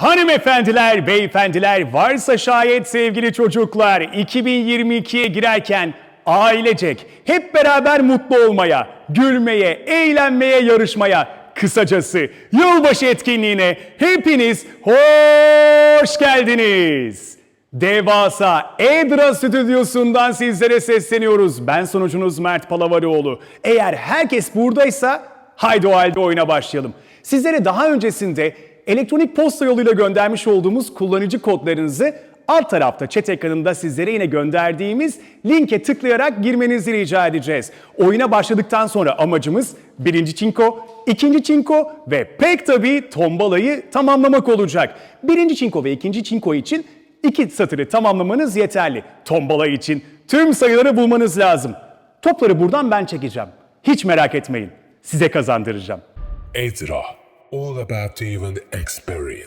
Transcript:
Hanımefendiler, beyefendiler, varsa şayet sevgili çocuklar 2022'ye girerken ailecek hep beraber mutlu olmaya, gülmeye, eğlenmeye, yarışmaya, kısacası yılbaşı etkinliğine hepiniz hoş geldiniz. Devasa Edra stüdyosundan sizlere sesleniyoruz. Ben sonucunuz Mert Palavarioğlu. Eğer herkes buradaysa haydi o halde oyuna başlayalım. Sizlere daha öncesinde elektronik posta yoluyla göndermiş olduğumuz kullanıcı kodlarınızı alt tarafta chat ekranında sizlere yine gönderdiğimiz linke tıklayarak girmenizi rica edeceğiz. Oyuna başladıktan sonra amacımız birinci çinko, ikinci çinko ve pek tabii tombalayı tamamlamak olacak. Birinci çinko ve ikinci çinko için iki satırı tamamlamanız yeterli. Tombala için tüm sayıları bulmanız lazım. Topları buradan ben çekeceğim. Hiç merak etmeyin. Size kazandıracağım. Ezra, all about even experience.